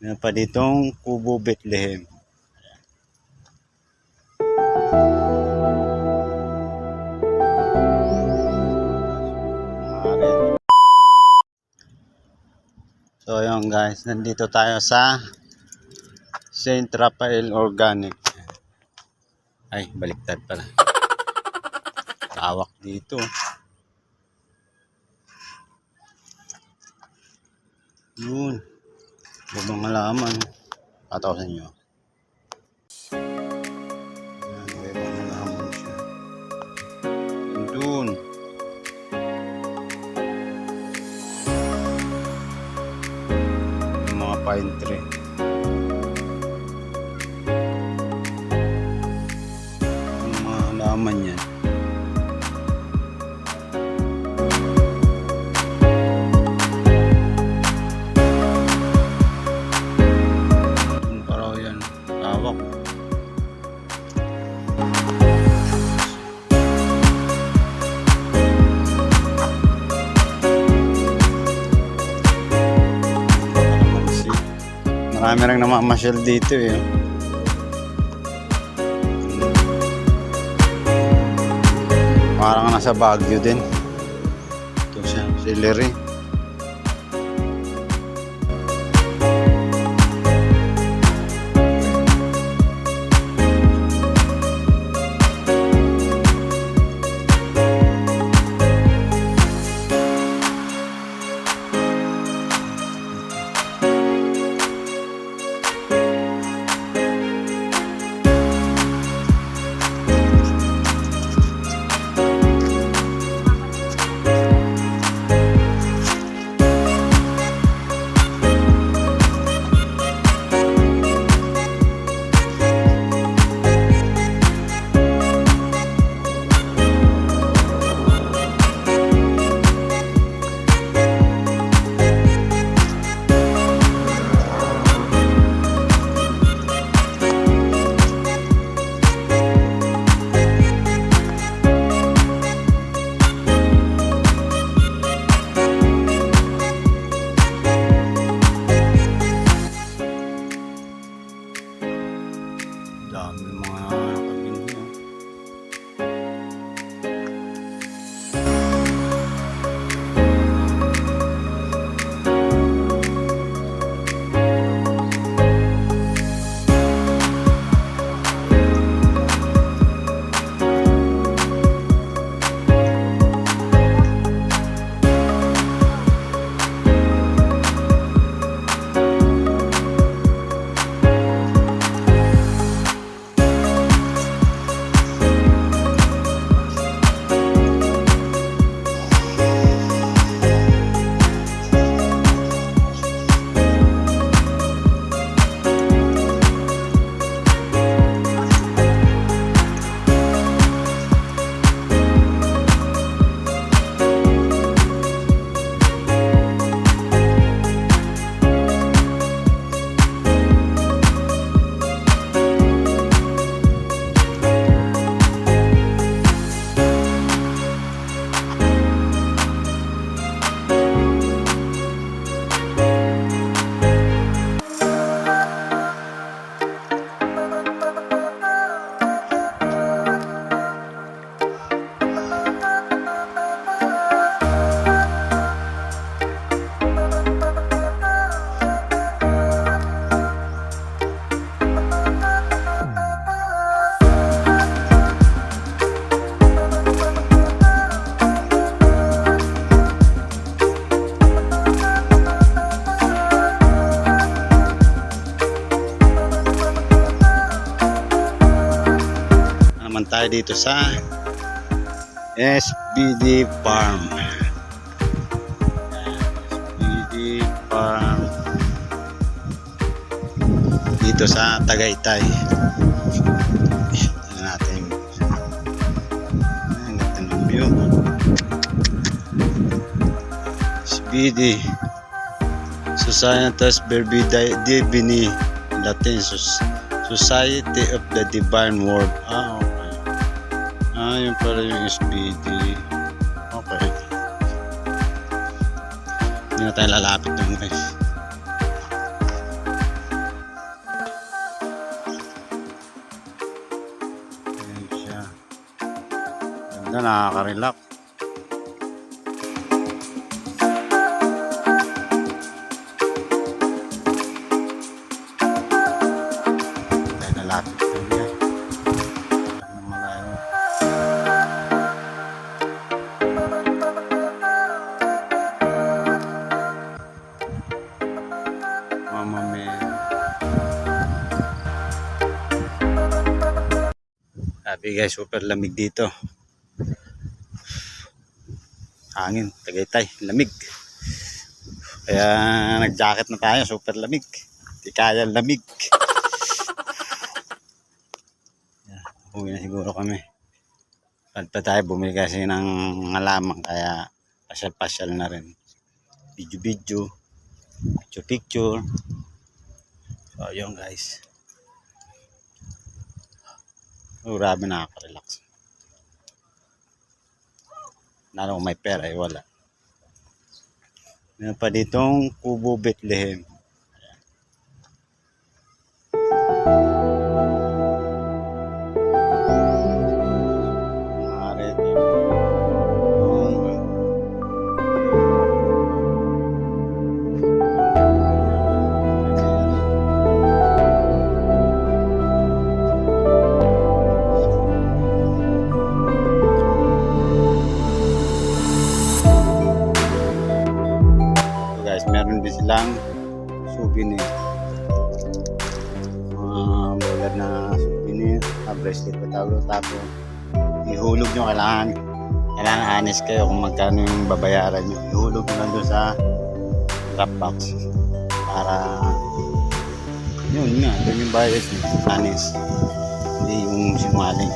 Meron pa ditong Kubo Bethlehem. So yun guys, nandito tayo sa St. Raphael Organic. Ay, baliktad pala. Tawak dito. Yun. Bubang halaman. Pataw sa inyo. Yan, bubang halaman siya. Doon. Yung mga pine tree. Marami rin namamasyal dito eh. Parang nasa Baguio din. Ito siya, celery. Naman tayo dito sa SBD Farm. SBD Farm. Dito sa Tagaytay. Tingnan natin. Ang ganda ng view. SBD. Societas Verbidae Divini Latin Society of the Divine Word. Ah. Ah, yun pala yung SPD. Okay. Hindi na tayo lalapit dun guys. Ayan siya. Ganda, nakaka-relax. Mama Mia. Sabi guys, super lamig dito. Hangin, Tagaytay, lamig. Kaya nag-jacket na tayo, super lamig. Di kaya lamig. Uwi na siguro kami. Pagpa tayo, bumili kasi ng halaman, kaya pasyal-pasyal na rin. Video-video, picture-picture. So, yun guys. Oh, grabe nakaka-relax. Lalo may pera, ay wala. Meron pa ditong Kubo Bethlehem. Souvenir, na bracelet pa tawag tapos ihulog nyo kailangan kailangan honest kayo kung magkano yung babayaran nyo. Ihulog nyo lang doon sa drop para yun nga, doon yung nyo. Honest. Hindi yung sinungaling.